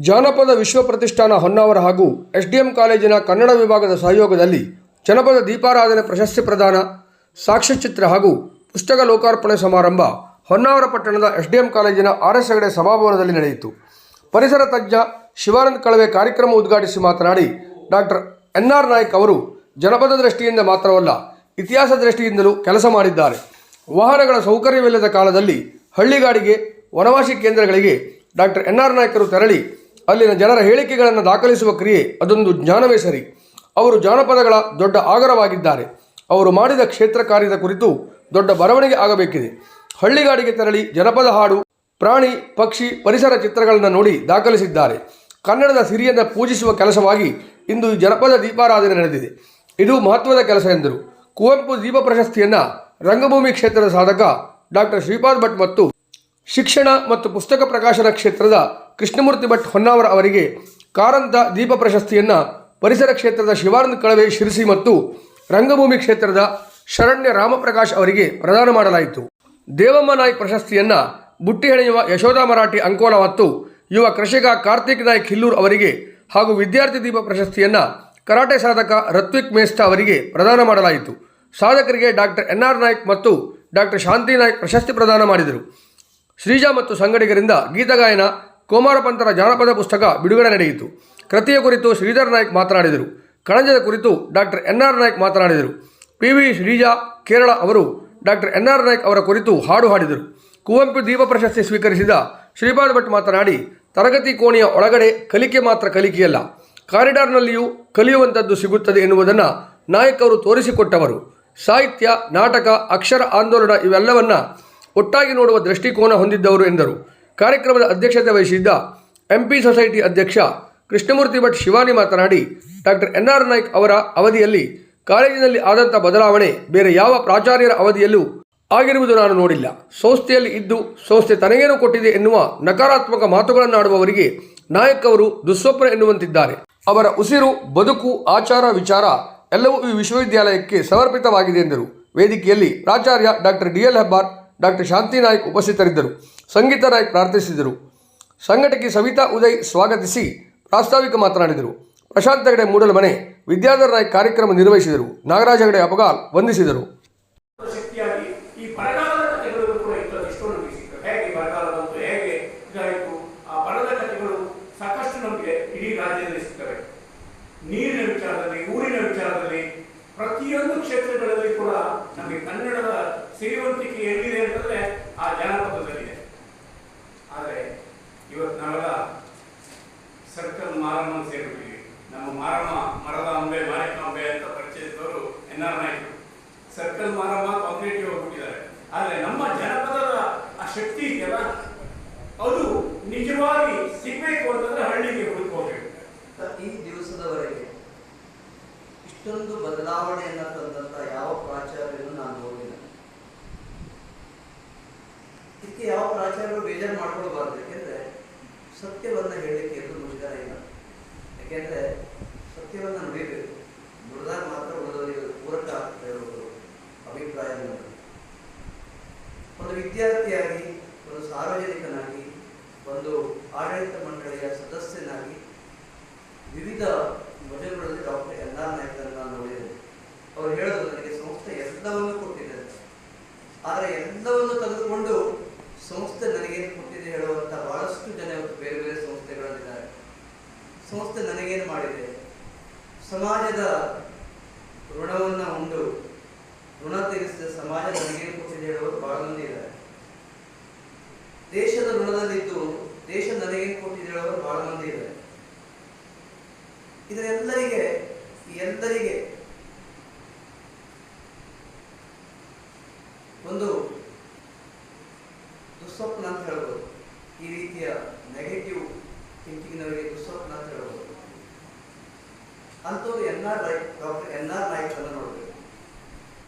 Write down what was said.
ಜಾನಪದ ವಿಶ್ವ ಪ್ರತಿಷ್ಠಾನ ಹೊನ್ನಾವರ ಹಾಗೂ ಎಸ್ಡಿಎಂ ಕಾಲೇಜಿನ ಕನ್ನಡ ವಿಭಾಗದ ಸಹಯೋಗದಲ್ಲಿ ಜನಪದ ದೀಪಾರಾಧನೆ ಪ್ರಶಸ್ತಿ ಪ್ರದಾನ ಸಾಕ್ಷ್ಯಚಿತ್ರ ಹಾಗೂ ಪುಸ್ತಕ ಲೋಕಾರ್ಪಣೆ ಸಮಾರಂಭ ಹೊನ್ನಾವರ ಪಟ್ಟಣದ ಎಸ್ಡಿಎಂ ಕಾಲೇಜಿನ ಆರ್ ಎಸ್ ಹೆಗಡೆ ಸಭಾಭವನದಲ್ಲಿ ನಡೆಯಿತು. ಪರಿಸರ ತಜ್ಞ ಶಿವಾನಂದ್ ಕಳವೆ ಕಾರ್ಯಕ್ರಮ ಉದ್ಘಾಟಿಸಿ ಮಾತನಾಡಿ, ಡಾಕ್ಟರ್ ಎನ್ ಆರ್ ನಾಯ್ಕ್ ಅವರು ಜನಪದ ದೃಷ್ಟಿಯಿಂದ ಮಾತ್ರವಲ್ಲ, ಇತಿಹಾಸ ದೃಷ್ಟಿಯಿಂದಲೂ ಕೆಲಸ ಮಾಡಿದ್ದಾರೆ. ವಾಹನಗಳ ಸೌಕರ್ಯವಿಲ್ಲದ ಕಾಲದಲ್ಲಿ ಹಳ್ಳಿಗಾಡಿಗೆ, ವನವಾಸಿ ಕೇಂದ್ರಗಳಿಗೆ ಡಾಕ್ಟರ್ ಎನ್ ಆರ್ ನಾಯ್ಕರು ತೆರಳಿ ಅಲ್ಲಿನ ಜನರ ಹೇಳಿಕೆಗಳನ್ನು ದಾಖಲಿಸುವ ಕ್ರಿಯೆ, ಅದೊಂದು ಜ್ಞಾನವೇ ಸರಿ. ಅವರು ಜಾನಪದಗಳ ದೊಡ್ಡ ಆಗರವಾಗಿದ್ದಾರೆ. ಅವರು ಮಾಡಿದ ಕ್ಷೇತ್ರ ಕಾರ್ಯದ ಕುರಿತು ದೊಡ್ಡ ಬರವಣಿಗೆ ಆಗಬೇಕಿದೆ. ಹಳ್ಳಿಗಾಡಿಗೆ ತೆರಳಿ ಜನಪದ ಹಾಡು, ಪ್ರಾಣಿ, ಪಕ್ಷಿ, ಪರಿಸರ ಚಿತ್ರಗಳನ್ನು ನೋಡಿ ದಾಖಲಿಸಿದ್ದಾರೆ. ಕನ್ನಡದ ಸಿರಿಯನ್ನು ಪೂಜಿಸುವ ಕೆಲಸವಾಗಿ ಇಂದು ಜನಪದ ದೀಪಾರಾಧನೆ ನಡೆದಿದೆ. ಇದು ಮಹತ್ವದ ಕೆಲಸ ಎಂದರು. ಕುವೆಂಪು ದೀಪ ಪ್ರಶಸ್ತಿಯನ್ನು ರಂಗಭೂಮಿ ಕ್ಷೇತ್ರದ ಸಾಧಕ ಡಾಕ್ಟರ್ ಶ್ರೀಪಾದ್ ಭಟ್ ಮತ್ತು ಶಿಕ್ಷಣ ಮತ್ತು ಪುಸ್ತಕ ಪ್ರಕಾಶನ ಕ್ಷೇತ್ರದ ಕೃಷ್ಣಮೂರ್ತಿ ಭಟ್ ಹೊನ್ನಾವರ ಅವರಿಗೆ ಕಾರಂತ ದೀಪ ಪ್ರಶಸ್ತಿಯನ್ನು ಪರಿಸರ ಕ್ಷೇತ್ರದ ಶಿವಾನಂದ ಕಳವೆ ಶಿರಸಿ ಮತ್ತು ರಂಗಭೂಮಿ ಕ್ಷೇತ್ರದ ಶರಣ್ಯ ರಾಮಪ್ರಕಾಶ್ ಅವರಿಗೆ ಪ್ರದಾನ ಮಾಡಲಾಯಿತು. ದೇವಮ್ಮ ನಾಯ್ಕ್ ಪ್ರಶಸ್ತಿಯನ್ನು ಬುಟ್ಟಿ ಹೆಣೆಯುವ ಯಶೋಧ ಮರಾಠಿ ಅಂಕೋಲ ಮತ್ತು ಯುವ ಕೃಷಿಕ ಕಾರ್ತಿಕ್ ನಾಯ್ಕ್ ಹಿಲ್ಲೂರ್ ಅವರಿಗೆ ಹಾಗೂ ವಿದ್ಯಾರ್ಥಿ ದೀಪ ಪ್ರಶಸ್ತಿಯನ್ನು ಕರಾಟೆ ಸಾಧಕ ರತ್ವಿಕ್ ಮೇಸ್ತಾ ಅವರಿಗೆ ಪ್ರದಾನ ಮಾಡಲಾಯಿತು. ಸಾಧಕರಿಗೆ ಡಾಕ್ಟರ್ ಎನ್ ಆರ್ ನಾಯ್ಕ್ ಮತ್ತು ಡಾಕ್ಟರ್ ಶಾಂತಿ ನಾಯ್ಕ್ ಪ್ರಶಸ್ತಿ ಪ್ರದಾನ ಮಾಡಿದರು. ಶ್ರೀಜಾ ಮತ್ತು ಸಂಗಡಿಗರಿಂದ ಗೀತಗಾಯನ ಕೋಮಾರಪಂತರ ಜಾನಪದ ಪುಸ್ತಕ ಬಿಡುಗಡೆ ನಡೆಯಿತು. ಕೃತಿಯ ಕುರಿತು ಶ್ರೀಧರ್ ನಾಯ್ಕ್ ಮಾತನಾಡಿದರು. ಕಣಜದ ಕುರಿತು ಡಾಕ್ಟರ್ ಎನ್ ಆರ್ ನಾಯ್ಕ್ ಮಾತನಾಡಿದರು. ಪಿ. ವಿ. ಶ್ರೀಜಾ, ಕೇರಳ ಅವರು ಡಾಕ್ಟರ್ ಎನ್ ಆರ್ ನಾಯ್ಕ್ ಅವರ ಕುರಿತು ಹಾಡು ಹಾಡಿದರು. ಕುವೆಂಪು ದೀಪ ಪ್ರಶಸ್ತಿ ಸ್ವೀಕರಿಸಿದ ಶ್ರೀಪಾದ್ ಭಟ್ ಮಾತನಾಡಿ, ತರಗತಿ ಕೋಣೆಯ ಒಳಗಡೆ ಕಲಿಕೆ ಮಾತ್ರ ಕಲಿಕೆಯಲ್ಲ, ಕಾರಿಡಾರ್ನಲ್ಲಿಯೂ ಕಲಿಯುವಂಥದ್ದು ಸಿಗುತ್ತದೆ ಎನ್ನುವುದನ್ನು ನಾಯಕ್ ಅವರು ತೋರಿಸಿಕೊಟ್ಟವರು. ಸಾಹಿತ್ಯ, ನಾಟಕ, ಅಕ್ಷರ ಆಂದೋಲನ ಇವೆಲ್ಲವನ್ನ ಒಟ್ಟಾಗಿ ನೋಡುವ ದೃಷ್ಟಿಕೋನ ಹೊಂದಿದ್ದವರು ಎಂದರು. ಕಾರ್ಯಕ್ರಮದ ಅಧ್ಯಕ್ಷತೆ ವಹಿಸಿದ್ದ ಎಂಪಿ ಸೊಸೈಟಿ ಅಧ್ಯಕ್ಷ ಕೃಷ್ಣಮೂರ್ತಿ ಭಟ್ ಶಿವಾನಿ ಮಾತನಾಡಿ, ಡಾಕ್ಟರ್ ಎನ್ ಆರ್ ನಾಯ್ಕ್ ಅವರ ಅವಧಿಯಲ್ಲಿ ಕಾಲೇಜಿನಲ್ಲಿ ಆದಂಥ ಬದಲಾವಣೆ ಬೇರೆ ಯಾವ ಪ್ರಾಚಾರ್ಯರ ಅವಧಿಯಲ್ಲೂ ಆಗಿರುವುದು ನಾನು ನೋಡಿಲ್ಲ. ಸಂಸ್ಥೆಯಲ್ಲಿ ಇದ್ದು ಸಂಸ್ಥೆ ತನಗೇನು ಕೊಟ್ಟಿದೆ ಎನ್ನುವ ನಕಾರಾತ್ಮಕ ಮಾತುಗಳನ್ನಾಡುವವರಿಗೆ ನಾಯಕ್ ಅವರು ದುಸ್ವಪ್ನ ಎನ್ನುವಂತಿದ್ದಾರೆ. ಅವರ ಉಸಿರು, ಬದುಕು, ಆಚಾರ, ವಿಚಾರ ಎಲ್ಲವೂ ಈ ವಿಶ್ವವಿದ್ಯಾಲಯಕ್ಕೆ ಸಮರ್ಪಿತವಾಗಿದೆ ಎಂದರು. ವೇದಿಕೆಯಲ್ಲಿ ಪ್ರಾಚಾರ್ಯ doctor D L Hebbar, doctor Shanti Naik ಉಪಸ್ಥಿತರಿದ್ದರು. ಸಂಗೀತ ರಾಯ್ ಪ್ರಾರ್ಥಿಸಿದರು. ಸಂಘಟಕಿ ಸವಿತಾ ಉದಯ್ ಸ್ವಾಗತಿಸಿ ಪ್ರಾಸ್ತಾವಿಕ ಮಾತನಾಡಿದರು. ಪ್ರಶಾಂತ್ ಹೆಗಡೆ ಮೂಡಲಮನೆ ವಿದ್ಯಾಧರ ರಾಯ್ ಕಾರ್ಯಕ್ರಮ ನಿರ್ವಹಿಸಿದರು. ನಾಗರಾಜ್ ಹೆಗಡೆ ಅಪಗಾಲ್ ವಂದಿಸಿದರು. ಊರಿನ ವಿಚಾರದಲ್ಲಿ, ಪ್ರತಿಯೊಂದು ಕ್ಷೇತ್ರಗಳಲ್ಲಿ ಕೂಡ ನಮಗೆ ಕನ್ನಡದ ಸಿರಿವಂತಿಕೆ ಎಲ್ಲಿದೆ ಅಂತಂದ್ರೆ ಆ ಜಾನಪದದಲ್ಲಿದೆ ಆದರೆ ಇವತ್ತು ನಾವೆಲ್ಲ ಸರ್ಕಲ್ ಮಾರಮ್ಮ ಸೇರಿಬಿಟ್ಟಿವಿ ನಮ್ಮ ಮಾರಮ್ಮ ಮರದ ಅಂಬೆ ಮಾರಿಕಾಂಬೆ ಅಂತ ಪರಿಚಯಿಸಿದವರು ಎನ್ ಆರ್ ನಾಯ್ಕರು ಸರ್ಕಲ್ ಮಾರಮ್ಮ ಕಾಂಕ್ರೀಟ್ ಹೋಗ್ಬಿಟ್ಟಿದ್ದಾರೆ ಆದರೆ ನಮ್ಮ ಜನಪದದ ಆ ಶಕ್ತಿ ಇದೆಯಲ್ಲ, ಅದು ನಿಜವಾಗಿ ಸಿಗ್ಬೇಕು ಅಂತಂದ್ರೆ ಹಳ್ಳಿಗೆ ಹುಡುಕೋಬೇಕು ಈ ದಿವಸದವರೆಗೆ ಇಷ್ಟೊಂದು ಬದಲಾವಣೆಯನ್ನ ತಂದಂತ ಯಾವ ಪ್ರಾಚಾರ್ಯನು ನಾನು ನೋಡಿಲ್ಲ ಇದಕ್ಕೆ ಯಾವ ಪ್ರಾಚಾರ್ಯರು ಬೇಜಾರು ಮಾಡ್ಕೊಳ್ಬಾರ್ದು, ಯಾಕೆಂದ್ರೆ ಸತ್ಯವನ್ನ ಹೇಳಲಿಕ್ಕೆ ಎಲ್ಲರೂ ಮುಜುಗರ ಇಲ್ಲ. ಯಾಕೆಂದ್ರೆ ಸತ್ಯವನ್ನ ನುಡಿಬೇಕು. ವಿದ್ಯಾರ್ಥಿಯಾಗಿ, ಒಂದು ಸಾರ್ವಜನಿಕನಾಗಿ, ಒಂದು ಆಡಳಿತ ಮಂಡಳಿಯ ಸದಸ್ಯನಾಗಿ ವಿವಿಧ ಭಜನೆಗಳಲ್ಲಿ ಡಾಕ್ಟರ್ ಎಲ್ಲ ನಾಯ್ಕರನ್ನು ನಾನು ನೋಡಿದ್ದೇನೆ. ಅವರು ಹೇಳೋದು ನನಗೆ ಸಂಸ್ಥೆ ಎಲ್ಲವನ್ನು ಕೊಟ್ಟಿದೆ. ಆದರೆ ಎಲ್ಲವನ್ನು ತೆಗೆದುಕೊಂಡು ಸಂಸ್ಥೆ ನನಗೇನು ಕೊಟ್ಟಿದೆ ಹೇಳುವಂಥ ಬಹಳಷ್ಟು ಜನ ಬೇರೆ ಬೇರೆ ಸಂಸ್ಥೆಗಳಲ್ಲಿದ್ದಾರೆ. ಸಂಸ್ಥೆ ನನಗೇನು ಮಾಡಿದೆ? ಸಮಾಜದ ಋಣವನ್ನು ಉಂಡು ಋಣ ತೀರಿಸಿದ ಸಮಾಜ ನನಗೇನು ಕೊಟ್ಟಿದೆ ಹೇಳುವರು ಬಹಳ ಮಂದಿ ಇದ್ದಾರೆ. ದೇಶದ ಋಣದಲ್ಲಿದ್ದು ದೇಶ ನನಗೇನು ಕೊಟ್ಟಿದೆ ಹೇಳುವರು ಬಹಳ ಮಂದಿ ಇದ್ದಾರೆ. ಇದರೆಲ್ಲರಿಗೆ, ಎಲ್ಲರಿಗೆ ಒಂದು ದುಸ್ವಪ್ನ ಅಂತ ಹೇಳ್ಬೋದು. ಈ ರೀತಿಯ ನೆಗೆಟಿವ್ ಥಿಂಕಿಂಗ್ನವರಿಗೆ ದುಸ್ವಪ್ನ ಅಂತ ಹೇಳ್ಬೋದು. ಅಂತೂ N R right doctor N R Naik ಅನ್ನು ನೋಡಬೇಕು